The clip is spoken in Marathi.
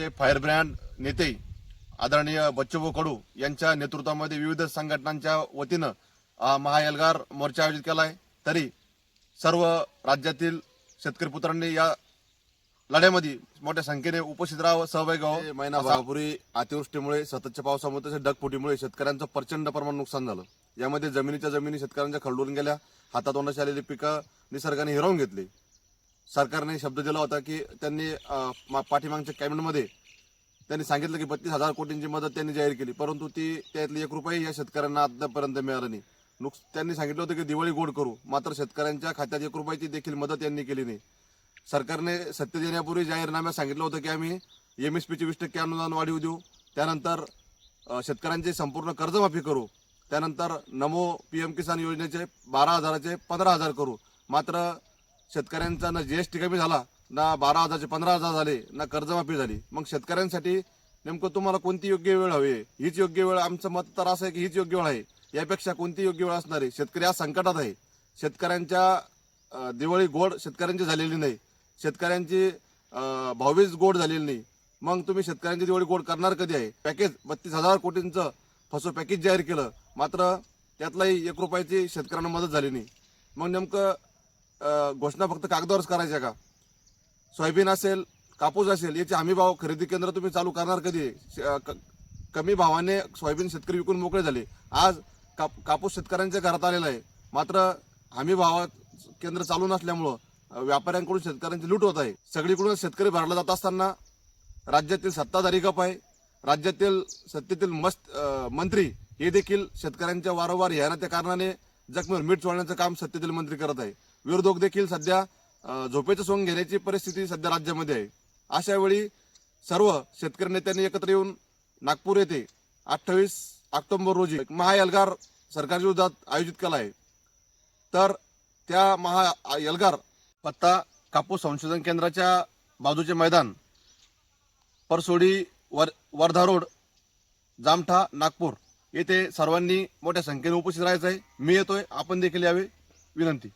आमचे फायर ब्रँड नेते आदरणीय बच्चूभाऊ कडू यांच्या नेतृत्वामध्ये विविध संघटनांच्या वतीनं महाएल्गार मोर्चा आयोजित केला आहे तरी सर्व राज्यातील शेतकरी पुत्रांनी या लढ्यामध्ये मोठ्या संख्येने उपस्थित राहावं सहभागी व्हावं. महिनाभरापूर्वी अतिवृष्टीमुळे सततच्या पावसामुळे तसेच ढगफुटीमुळे शेतकऱ्यांचं प्रचंड प्रमाण नुकसान झालं. यामध्ये जमिनीच्या जमिनी शेतकऱ्यांच्या खरडून गेल्या हातातोंडाशी आलेली पिकं निसर्गाने हिरावून घेतली. सरकारने शब्द दिला होता की त्यांनी मा- पाठीमागच्या कॅबिनेटमध्ये त्यांनी सांगितलं की बत्तीस हजार कोटींची मदत त्यांनी जाहीर केली. परंतु ती त्यातली एक रुपयाही या शेतकऱ्यांना आतापर्यंत मिळाला नाही. नुक त्यांनी सांगितलं होतं की दिवाळी गोड करू. मात्र शेतकऱ्यांच्या खात्यात एक रुपयाची देखील मदत यांनी केली नाही. सरकारने सत्य देण्यापूर्वी जाहीरनाम्यात सांगितलं होतं की आम्ही एम एस पीचे वीस टक्के अनुदान वाढवू देऊ. त्यानंतर शेतकऱ्यांची संपूर्ण कर्जमाफी करू. त्यानंतर नमो पी एम किसान योजनेचे बारा हजाराचे पंधरा हजार करू. मात्र शेतकऱ्यांचा ना जीएसटी कमी झाला ना बारा हजारचे पंधरा हजार झाले ना कर्जमाफी झाली. मग शेतकऱ्यांसाठी नेमकं तुम्हाला कोणती योग्य वेळ हवी? आहे? हीच योग्य वेळ आमचं मत तर असं आहे की हीच योग्य वेळ आहे. यापेक्षा कोणती योग्य वेळ असणार आहे? शेतकरी आज संकटात आहे. शेतकऱ्यांच्या दिवाळी गोड शेतकऱ्यांची झालेली नाही. शेतकऱ्यांची भावीच गोड झालेली नाही. मग तुम्ही शेतकऱ्यांची दिवाळी गोड करणार कधी आहे? पॅकेज बत्तीस हजार कोटींचं फसो पॅकेज जाहीर केलं. मात्र त्यातलाही एक रुपयाची शेतकऱ्यांना मदत झाली नाही. मग नेमकं घोषणा फक्त कागदावरच करायच्या का? सोयाबीन असेल कापूस असेल याचे हमी भाव खरेदी केंद्र तुम्ही चालू करणार कधी? क- कमी भावाने सोयाबीन शेतकरी विकून मोकळे झाले. आज काप कापूस शेतकऱ्यांच्या घरात आलेला आहे. मात्र हमी भावात केंद्र चालू नसल्यामुळं व्यापाऱ्यांकडून शेतकऱ्यांची लूट होत आहे. सगळीकडून शेतकरी भरला जात असताना राज्यातील सत्ताधारी गप आहे. राज्यातील सत्तेतील मस्त मंत्री हे देखील शेतकऱ्यांच्या वारंवार येण्याच्या कारणाने जखमीवर मीठ चोळण्याचं काम सत्तेतील मंत्री करत आहे. विरोधक देखील सध्या झोपेचं सोंग घेण्याची परिस्थिती सध्या राज्यामध्ये आहे. अशा वेळी सर्व शेतकरी नेत्यांनी एकत्र येऊन नागपूर येथे अठ्ठावीस ऑक्टोंबर रोजी महाएल्गार सरकारच्या विरोधात आयोजित केला आहे. तर त्या महा एल्गार पत्ता कापूस संशोधन केंद्राच्या बाजूचे मैदान परसोडी वर वर्धा रोड जामठा नागपूर येथे सर्वांनी मोठ्या संख्येने उपस्थित राहायचं आहे. मी येतोय. आपण देखील यावे. विनंती.